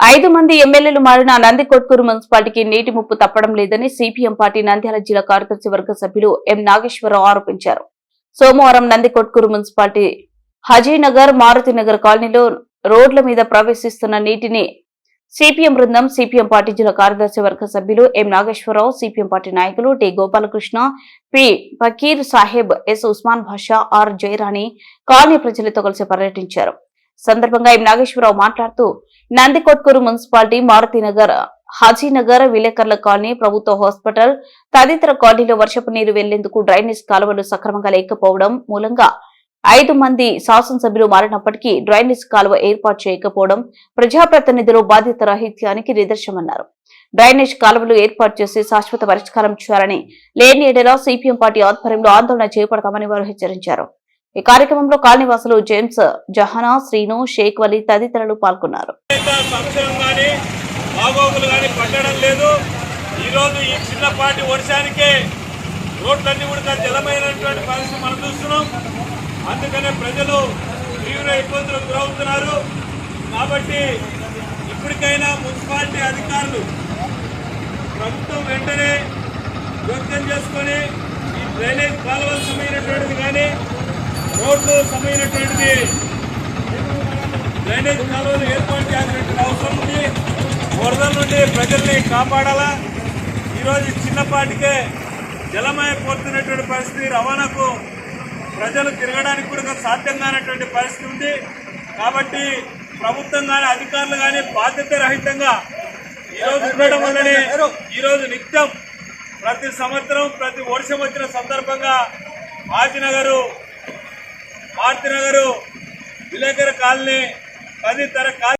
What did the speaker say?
ఐదు మంది ఎమ్మెల్యేలు మారిన నందికొట్కూరు మున్సిపాలిటీకి నీటి ముప్పు తప్పడం లేదని సిపిఎం పార్టీ నంద్యాల జిల్లా కార్యదర్శి వర్గ సభ్యులు ఎం నాగేశ్వరరావు ఆరోపించారు. సోమవారం నందికొట్కూరు మున్సిపాలిటీ హజీనగర్ మారుతినగర్ కాలనీలో రోడ్ల మీద ప్రవేశిస్తున్న నీటిని సిపిఎం బృందం సిపిఎం పార్టీ జిల్లా కార్యదర్శి వర్గ సభ్యులు ఎం నాగేశ్వరరావు సిపిఎం పార్టీ నాయకులు T Gopalakrishna P Fakir Saheb S Usman Basha R Jayarani colony ప్రజలతో కలిసి పర్యటించారు. సందర్భంగా ఎం నాగేశ్వరరావు మాట్లాడుతూ నందికొట్కూరు మున్సిపాలిటీ మారుతినగర్ హాజీనగర్ విలేకరుల కాలనీ ప్రభుత్వ హాస్పిటల్ తదితర కాలనీలో వర్షపు నీరు వెళ్ళేందుకు డ్రైనేజ్ కాలువలు సక్రమంగా లేకపోవడం మూలంగా ఐదు మంది శాసనసభ్యులు మారినప్పటికీ డ్రైనేజ్ కాలువ ఏర్పాటు చేయకపోవడం ప్రజాప్రతినిధులు బాధ్యత రాహిత్యానికి నిదర్శనమన్నారు. డ్రైనేజ్ కాలువలు ఏర్పాటు చేసి శాశ్వత పరిష్కారం చేయాలని లేని ఏడేలా సిపిఎం పార్టీ ఆధ్వర్యంలో ఆందోళన చేపడతామని వారు హెచ్చరించారు. ఈ కార్యక్రమంలో కాలనీవాసులు జేమ్స్ జహానా శ్రీను షేక్ వలీ తదితరులు పాల్గొన్నారు. చేత కానీ బాగోగులు కానీ పట్టడం లేదు. ఈరోజు ఈ చిన్నపాటి వర్షానికే రోడ్లన్నీ కూడా జలమైనటువంటి పరిస్థితి మనం చూస్తున్నాం. అందుకనే ప్రజలు తీవ్ర ఇబ్బందులకు గురవుతున్నారు. కాబట్టి ఇప్పటికైనా మున్సిపాలిటీ అధికారులు ప్రభుత్వం వెంటనే జోక్యం చేసుకొని ఈ డ్రైనేజ్ కాలువలు సమైనటువంటిది కానీ రోడ్లు సమైనటువంటిది డ్రైనేజ్ కాలువలు ఏర్పాటు చేయాల్సిన అవసరం ఉంది. వరదల నుండి ప్రజల్ని కాపాడాలా? ఈరోజు ఈ చిన్నపాటికే జలమయపోతున్నటువంటి పరిస్థితి రవాణాకు ప్రజలు తిరగడానికి కూడా సాధ్యం కానటువంటి పరిస్థితి ఉంది. కాబట్టి ప్రభుత్వం కానీ అధికారులు కానీ బాధ్యత రహితంగా ఈరోజు ఉండడం వల్లనే ఈరోజు నిత్యం ప్రతి సంవత్సరం ప్రతి వర్షం వచ్చిన సందర్భంగా మాజినగరు మారుతినగరు విలేకరు కాలనీ తదితర కాలనీ